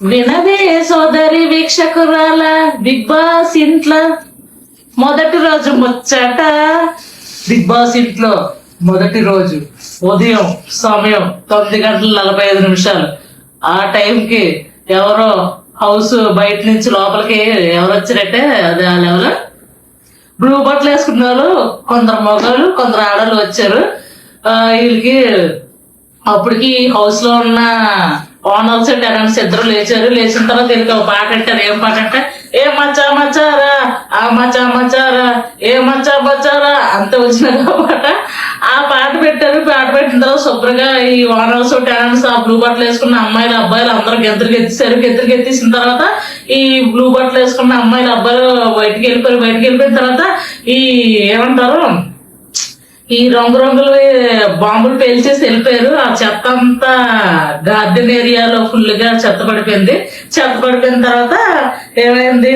వినవే సోదరి వీక్షకురాల big boss ఇంట్లో. మొదటి రోజు ముచ్చట. బిగ్ బాస్ ఇంట్లో మొదటి రోజు ఉదయం సమయం తొమ్మిది గంటల నలభై ఐదు నిమిషాలు. ఆ టైంకి ఎవరో హౌస్ బయట నుంచి లోపలికి ఎవరు వచ్చారంటే అదే ఆ లెవెల్ బ్లూ బట్టలు వేసుకున్న వాళ్ళు కొందరు మగవాళ్ళు కొందరు ఆడవాళ్ళు వచ్చారు. వీళ్ళకి అప్పటికి హౌస్లో ఉన్న ఓనర్స్ టెనెంట్స్ ఇద్దరు లేచారు. లేచిన తర్వాత వీళ్ళకి ఒక పాట అంటారు. ఏం పాట అంటే ఏ మచ్చా మచ్చారా ఆ మచ్చా మచ్చారా ఏ మచ్చా మచ్చారా అంత వచ్చిన పాట. ఆ పాట పెట్టారు. పాట పెట్టిన తర్వాత శుభ్రంగా ఈ ఓనర్స్ టెనెంట్స్ ఆ బ్లూ బట్టలు వేసుకున్న అమ్మాయిలు అబ్బాయిలు అందరూ గెద్దరు గెత్తేసారు. గెద్దరు గెత్తేసిన తర్వాత ఈ బ్లూ బట్టలు వేసుకున్న అమ్మాయిలు అబ్బాయిలు బయటికి వెళ్ళిపోయారు. బయటకు వెళ్ళిపోయిన తర్వాత ఈ ఏమంటారు ఈ రంగు రంగులు బాంబులు పేల్చేసి వెళ్ళిపోయారు. ఆ చెత్త అంతా గార్డెన్ ఏరియాలో ఫుల్గా చెత్త పడిపోయింది. చెత్త పడిపోయిన తర్వాత ఏమైంది?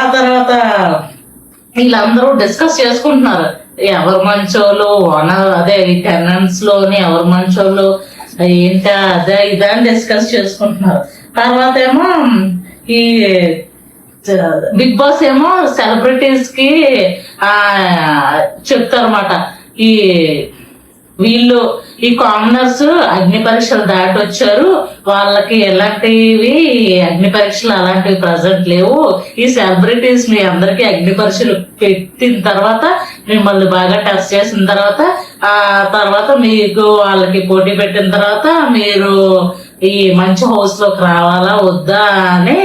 ఆ తర్వాత వీళ్ళందరూ డిస్కస్ చేసుకుంటున్నారు. ఎవరు మంచోళ్ళు ఓనర్ అదే ఈ టెనెంట్స్లోని ఎవరు మంచోళ్ళు ఏంటా అదే ఇదా అని డిస్కస్ చేసుకుంటున్నారు. తర్వాత ఏమో ఈ బిగ్ బాస్ ఏమో సెలబ్రిటీస్కి ఆ చెప్తారన్నమాట. ఈ వీళ్ళు ఈ కామనర్స్ అగ్ని పరీక్షలు దాటి వచ్చారు వాళ్ళకి ఎలాంటివి అగ్ని పరీక్షలు అలాంటివి ప్రజెంట్ లేవు. ఈ సెలబ్రిటీస్ మీ అందరికి అగ్ని పరీక్షలు పెట్టిన తర్వాత మిమ్మల్ని బాగా టెస్ట్ చేసిన తర్వాత ఆ తర్వాత మీకు వాళ్ళకి పోటీ పెట్టిన తర్వాత మీరు ఈ మంచి హౌస్లోకి రావాలా వద్దా అని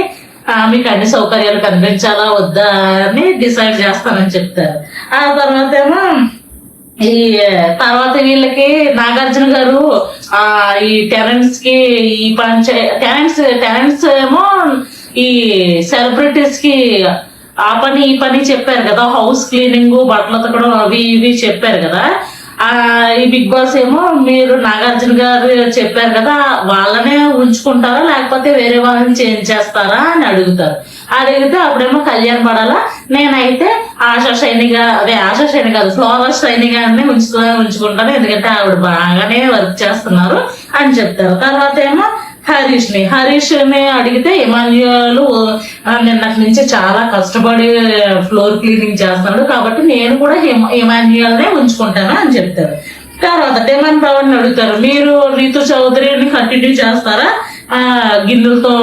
మీకు అన్ని సౌకర్యాలు కనిపించాలా వద్దా అని డిసైడ్ చేస్తానని చెప్తారు. ఆ తర్వాత ఏమో ఈ తర్వాత వీళ్ళకి నాగార్జున గారు ఆ ఈ టెనెంట్స్కి ఈ పంచాయ టెనెంట్స్ టెనెంట్స్ ఏమో ఈ సెలబ్రిటీస్కి ఆ పని ఈ పని చెప్పారు కదా హౌస్ క్లీనింగ్ బట్టలు ఉతకడం అవి ఇవి చెప్పారు కదా. ఆ ఈ బిగ్ బాస్ ఏమో మీరు నాగార్జున గారు చెప్పారు కదా వాళ్ళనే ఉంచుకుంటారా లేకపోతే వేరే వాళ్ళని చేంజ్ చేస్తారా అని అడుగుతారు. అడిగితే అప్పుడేమో కళ్యాణ్ పడాలా? నేనైతే ఆశా శైనిగా అదే ఆశా శైని కాదు ఫ్లవర్ శైని గారిని ఉంచుతా ఉంచుకుంటాను. ఎందుకంటే ఆవిడ బాగానే వర్క్ చేస్తున్నారు అని చెప్తారు తర్వాత ఏమో హరీష్ని హరీష్ని అడిగితే ఇమాన్యులు నిన్నటి నుంచి చాలా కష్టపడి ఫ్లోర్ క్లీనింగ్ చేస్తున్నాడు. కాబట్టి నేను కూడా ఇమాన్యుయల్ నే ఉంచుకుంటాను అని చెప్తారు తర్వాత డెమన్ పవన్ అడుగుతారు మీరు రీతు చౌదరిని కంటిన్యూ చేస్తారా? ఆ గిన్నెలతో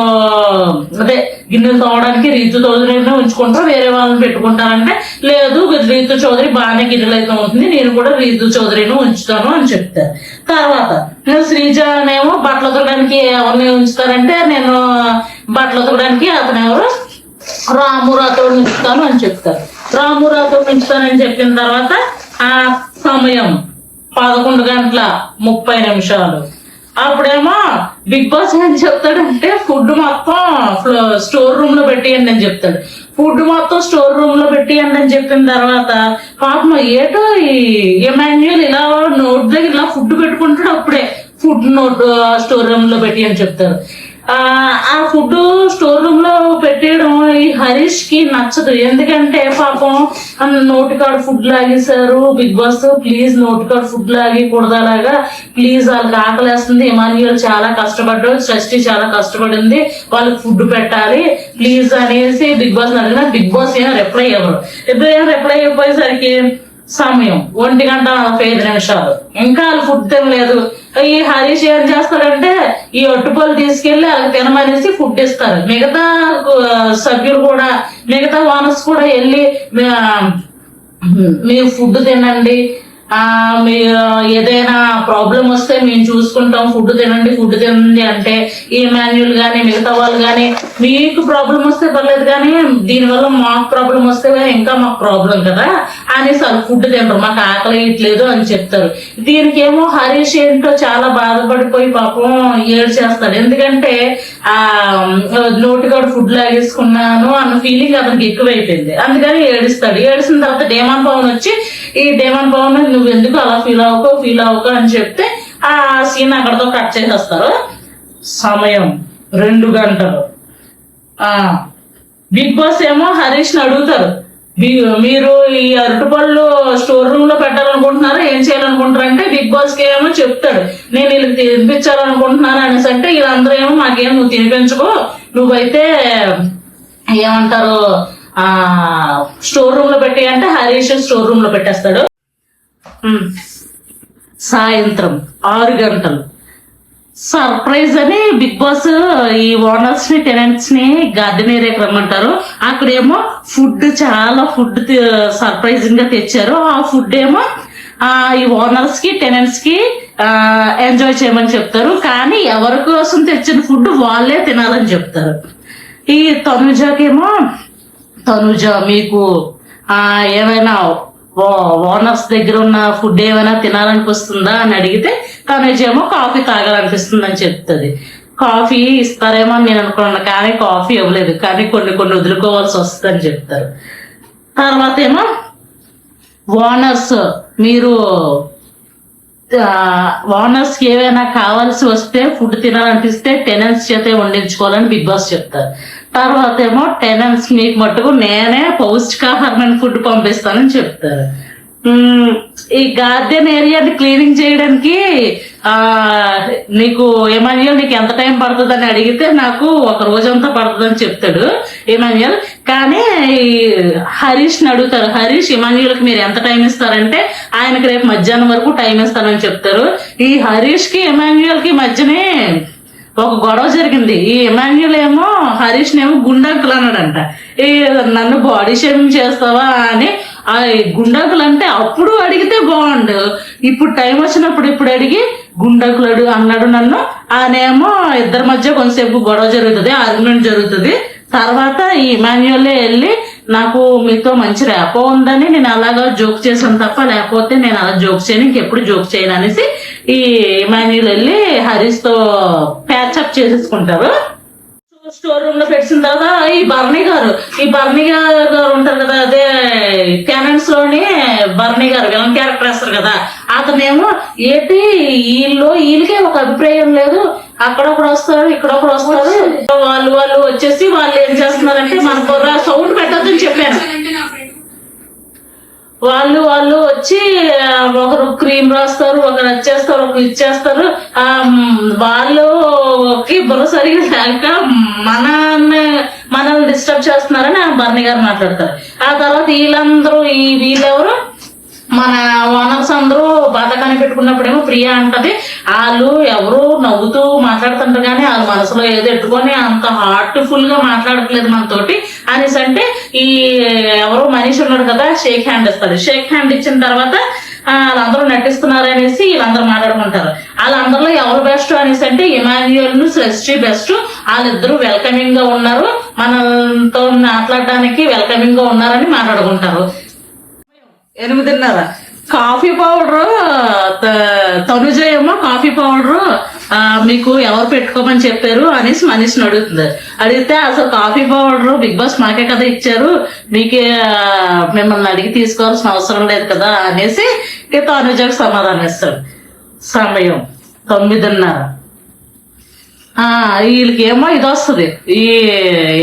అదే గిన్నెలు తోవడానికి రీతు చౌదరిని ఉంచుకుంటా వేరే వాళ్ళని పెట్టుకుంటానంటే లేదు రీతు చౌదరి బాగానే గిన్నెలు అయితే ఉంటుంది నేను కూడా రీతు చౌదరిని ఉంచుతాను అని చెప్తారు. తర్వాత నేను శ్రీజనేమో బట్టలు ఉతకడానికి ఎవరిని ఉంచుతారంటే నేను బట్టలు ఉతకడానికి అతను ఎవరు? రాము రాతోడు ఉంచుతాను అని చెప్తారు. రాము రాతోడు ఉంచుతానని చెప్పిన తర్వాత ఆ సమయం పదకొండు గంటల ముప్పై నిమిషాలు. అప్పుడేమో బిగ్ బాస్ ఏం చెప్తాడంటే ఫుడ్ మొత్తం స్టోర్ రూమ్లో పెట్టేయండి అని చెప్తాడు. ఫుడ్ మొత్తం స్టోర్ రూమ్లో పెట్టేయండి అని చెప్పిన తర్వాత పాపం ఏటో ఈ ఇలా నోట్ దగ్గర ఇలా ఫుడ్ పెట్టుకుంటాడు అప్పుడే. ఫుడ్ నోట్ స్టోర్ రూమ్లో పెట్టి అని చెప్తారు ఆ ఫుడ్ స్టోర్ రూమ్లో పెట్టేయడం ఈ హరీష్కి నచ్చదు. ఎందుకంటే పాపం ఆ నోటి ఫుడ్ లాగేశారు. బిగ్ బాస్ ప్లీజ్ నోటి కాడ ఫుడ్ లాగకూడదు అలాగా. ప్లీజ్ వాళ్ళకి ఆకలేస్తుంది. ఇమాన్యుయల్ చాలా కష్టపడ్డాడు. షష్టి చాలా కష్టపడింది. వాళ్ళకి ఫుడ్ పెట్టాలి. ప్లీజ్ అనేసి బిగ్ బాస్ అడిగిన బిగ్ బాస్ ఏమో రిప్లై ఇవ్వరు ఇప్పుడు రిప్లై అయిపోయేసరికి సమయం. ఒంటి గంట నలభై ఐదు నిమిషాలు. ఇంకా వాళ్ళు ఫుడ్ తినలేదు. ఈ హరీష్ ఏం చేస్తాడంటే ఈ అట్టుపల్లి తీసుకెళ్ళి వాళ్ళకి తినమనేసి ఫుడ్ ఇస్తారు. మిగతా సభ్యులు కూడా మిగతా వానస్ కూడా వెళ్ళి "మీ- మీరు ఫుడ్ తినండి మీరు ఏదైనా ప్రాబ్లం వస్తే మేము చూసుకుంటాం. ఫుడ్ తినండి ఫుడ్ తినండి అంటే ఈ మాన్యువల్ గానీ మిగతా వాళ్ళు గానీ మీకు ప్రాబ్లం వస్తే పర్లేదు కానీ దీనివల్ల మాకు ప్రాబ్లం వస్తే ఇంకా మాకు ప్రాబ్లం కదా అనేసి వాళ్ళు ఫుడ్ తినరు. మాకు ఆకలి ఇట్లేదు అని చెప్తారు. దీనికి ఏమో హరీష్ ఏంటో చాలా బాధపడిపోయి పాపం ఏడు చేస్తాడు ఎందుకంటే ఆ నోటికాడు ఫుడ్ లాగేసుకున్నాను అన్న ఫీలింగ్ అతనికి ఎక్కువైపోయింది. అందుకని ఏడుస్తాడు. ఏడిసిన తర్వాత డేమాన్ పవన్ వచ్చి ఈ డేమాన్ పవన్ నువ్వు ఎందుకు అలా ఫీల్ అవ్వకో ఫీల్ అవ్వకో అని చెప్తే ఆ సీన్ అక్కడతో కట్ చేసేస్తారు. సమయం రెండు గంటలు. ఆ బిగ్ బాస్ ఏమో హరీష్ని అడుగుతారు. మీ- మీరు ఈ అరటిపళ్ళు స్టోర్ రూమ్లో పెట్టాలనుకుంటున్నారా ఏం చేయాలనుకుంటున్నారు అంటే బిగ్ బాస్కి ఏమో చెప్తాడు. నేను వీళ్ళకి తినిపించాలనుకుంటున్నాను అనేసి అంటే వీళ్ళందరూ ఏమో మాకేం నువ్వు తినిపించుకో నువ్వైతే ఏమంటారు ఆ స్టోర్ రూమ్లో పెట్టి అంటే హరీష్ స్టోర్ రూమ్లో పెట్టేస్తాడు. సాయంత్రం ఆరు గంటలు. సర్ప్రైజ్ అని బిగ్ బాస్ ఈ ఓనర్స్ని టెనెంట్స్ని గార్డెన్ ఏరియాకి రమ్మంటారు. అక్కడేమో ఫుడ్ చాలా ఫుడ్ సర్ప్రైజింగ్గా తెచ్చారు. ఆ ఫుడ్ ఏమో ఆ ఈ ఓనర్స్కి టెనెంట్స్కి ఎంజాయ్ చేయమని చెప్తారు. కానీ ఎవరి కోసం తెచ్చిన ఫుడ్ వాళ్ళే తినాలని చెప్తారు. ఈ తనుజాకేమో తనుజ మీకు ఆ ఏమైనా ఓనర్స్ దగ్గర ఉన్న ఫుడ్ ఏమైనా తినాలనిపిస్తుందా అని అడిగితే తనుజేమో కాఫీ తాగాలనిపిస్తుంది అని చెప్తుంది. కాఫీ ఇస్తారేమో అని నేను అనుకున్నాను కానీ కాఫీ ఇవ్వలేదు. కానీ కొన్ని కొన్ని వదులుకోవాల్సి వస్తుందని చెప్తారు. తర్వాత ఏమో ఓనర్స్ మీరు ఓనర్స్ ఏవైనా కావాల్సి వస్తే ఫుడ్ తినాలనిపిస్తే టెనెన్స్ చేతే వండించుకోవాలని బిగ్ బాస్ చెప్తారు. తర్వాత ఏమో టెనెన్స్ మీకు మట్టుకు నేనే పౌష్టికాహారమైన ఫుడ్ పంపిస్తానని చెప్తారు. ఈ గార్డెన్ ఏరియాని క్లీనింగ్ చేయడానికి ఆ నీకు ఏమాన్యుల్ నీకు ఎంత టైం పడుతుందని అడిగితే నాకు ఒక రోజంతా పడుతుందని చెప్తాడు ఇమాన్యుల్ కానీ ఈ హరీష్ అడుగుతారు హరీష్ ఇమాన్యుల్కి మీరు ఎంత టైం ఇస్తారంటే ఆయనకి రేపు మధ్యాహ్నం వరకు టైం ఇస్తానని చెప్తారు. ఈ హరీష్కి ఇమాన్యుల్కి మధ్యనే ఒక గొడవ జరిగింది. ఈ ఇమాన్యుల్ ఏమో హరీష్ నేమో గుండాకులు అన్నాడంట ఏ నన్ను బాడీ షేమింగ్ చేస్తావా? అని. ఆ గుండాకులు అంటే అప్పుడు అడిగితే బాగుండు. ఇప్పుడు టైం వచ్చినప్పుడు ఇప్పుడు అడిగి గుండంకులు అన్నాడు నన్ను. ఆయనేమో ఇద్దరి మధ్య కొంతసేపు గొడవ జరుగుతుంది ఆర్గ్యుమెంట్ జరుగుతుంది. తర్వాత ఈ మాన్యువల్లే వెళ్ళి నాకు మీతో మంచి ర్యాపో ఉందని నేను అలాగా జోక్ చేశాను తప్ప లేకపోతే నేను అలా జోక్ చేయను ఇంకెప్పుడు జోక్ చేయను అనేసి ఈ ఇమాన్యుల్ వెళ్ళి హరీష్తో ప్యాచప్ చేసేసుకుంటారు. స్టోర్ రూమ్లో పెట్టిన తర్వాత ఈ బర్నీ గారు ఈ బర్నీ గారు ఉంటారు కదా అదే క్యానన్స్లోని బర్నీ గారు విలన్ క్యారెక్టర్ వేస్తారు కదా అతనేమో ఏంటి వీళ్ళు వీళ్ళకే ఒక అభిప్రాయం లేదు అక్కడొకడు వస్తారు ఇక్కడొకడు వస్తారు వాళ్ళు వాళ్ళు వచ్చేసి వాళ్ళు ఏం చేస్తున్నారంటే మన బుర్ర సౌండ్ పెట్టొద్దని చెప్పాను వాళ్ళు వాళ్ళు వచ్చి ఒకరు క్రీమ్ రాస్తారు ఒకరు వచ్చేస్తారు ఒకరు ఇచ్చేస్తారు. ఆ వాళ్ళకి బుర్ర సరిగా లేక మన మనల్ని డిస్టర్బ్ చేస్తున్నారని ఆ బర్ని గారు మాట్లాడతారు. ఆ తర్వాత వీళ్ళందరూ ఈ వీళ్ళెవరు? మన ఓనర్స్ అందరూ బాధకాన్ని పెట్టుకున్నప్పుడేమో ప్రియా అంటది. వాళ్ళు ఎవరు నవ్వుతూ మాట్లాడుతుంటారు కానీ వాళ్ళ మనసులో ఏదో ఎట్టుకొని అంత హార్ట్ఫుల్గా మాట్లాడట్లేదు మనతోటి. అనేసి అంటే ఈ ఎవరో మనిషి ఉన్నాడు కదా షేక్ హ్యాండ్ ఇస్తారు షేక్ హ్యాండ్ ఇచ్చిన తర్వాత వాళ్ళందరూ నటిస్తున్నారు అనేసి వీళ్ళందరూ మాట్లాడుకుంటారు. వాళ్ళందరిలో ఎవరు బెస్ట్ అనేసి అంటే ఇమాన్యుయల్ను బెస్ట్ వాళ్ళిద్దరూ వెల్కమింగ్గా ఉన్నారు. మనతో మాట్లాడడానికి వెల్కమింగ్గా ఉన్నారని మాట్లాడుకుంటారు. ఎనిమిదిన్నర. కాఫీ పౌడర్ తనుజ ఏమో కాఫీ పౌడర్ మీకు ఎవరు పెట్టుకోమని చెప్పారు అనేసి మనిషిని అడుగుతుంది అడిగితే అసలు కాఫీ పౌడర్ బిగ్ బాస్ మాకే కదా ఇచ్చారు. మీకే మిమ్మల్ని అడిగి తీసుకోవాల్సిన అవసరం లేదు కదా అనేసి ఇక తనుజకు సమాధానం ఇస్తాడు. సమయం తొమ్మిదిన్నర. వీళ్ళకి ఏమో ఇది వస్తుంది. ఈ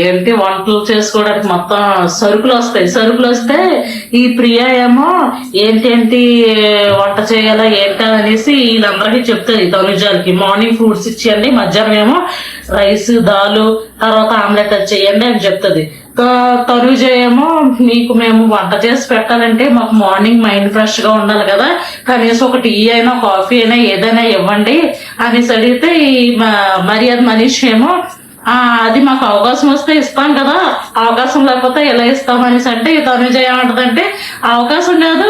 ఏంటి వంటలు చేసుకోవడానికి మొత్తం సరుకులు వస్తాయి. సరుకులు వస్తే ఈ ప్రియా ఏమో ఏంటేంటి వంట చేయాలా ఏంటా అనేసి వీళ్ళందరికీ చెప్తుంది తనుజాలకి మార్నింగ్ ఫ్రూట్స్ ఇచ్చేయండి మధ్యాహ్నం ఏమో రైస్ దాలు తర్వాత ఆమ్లెట్ అది చేయండి అని చెప్తుంది. త- తనుజ మీకు మేము వంట చేసి పెట్టాలంటే మాకు మార్నింగ్ మైండ్ ఫ్రెష్గా ఉండాలి కదా. కనీసం ఒక టీ అయినా కాఫీ అయినా ఏదైనా ఇవ్వండి అనేసి అడిగితే ఈ మ- మరి మనీష్ ఏమో ఆ అది మాకు అవకాశం వస్తే ఇస్తాం కదా. అవకాశం లేకపోతే ఎలా ఇస్తాం? అనేసి అంటే ఈ తనుజ ఏమంటదంటే అవకాశం లేదు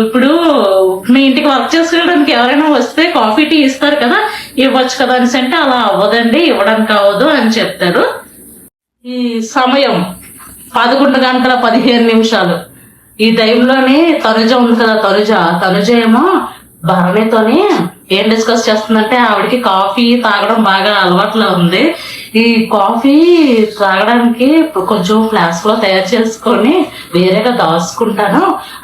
ఇప్పుడు మీ ఇంటికి వర్క్ చేసుకోవడానికి ఎవరైనా వస్తే కాఫీ టీ ఇస్తారు కదా ఇవ్వచ్చు కదా అనేసి అంటే అలా అవ్వదండి ఇవ్వడానికి అవ్వదు అని చెప్తారు. ఈ సమయం పదకొండు గంటల పదిహేను నిమిషాలు. ఈ టైంలోనే తనుజ ఉంది కదా తనుజ. తనుజ ఏమో భరణితోని ఏం డిస్కస్ చేస్తుందంటే ఆవిడకి కాఫీ తాగడం బాగా అలవాట్లో ఉంది. ఈ కాఫీ తాగడానికి కొంచెం ఫ్లాస్క్లో తయారు చేసుకొని వేరేగా దాచుకుంటాను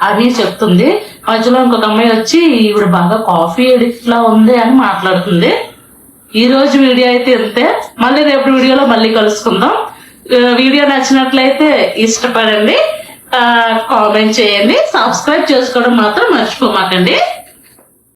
అని చెప్తుంది. మధ్యలో ఇంకొక అమ్మాయి వచ్చి ఈవిడ బాగా కాఫీ ఎడిక్ట్ లా ఉంది అని మాట్లాడుతుంది. ఈ రోజు వీడియో అయితే ఇంతే. మళ్ళీ రేపు వీడియోలో మళ్ళీ కలుసుకుందాం. వీడియో నచ్చినట్లయితే ఇష్టపడండి కామెంట్ చేయండి సబ్స్క్రైబ్ చేసుకోవడం మాత్రం మర్చిపోమాకండి.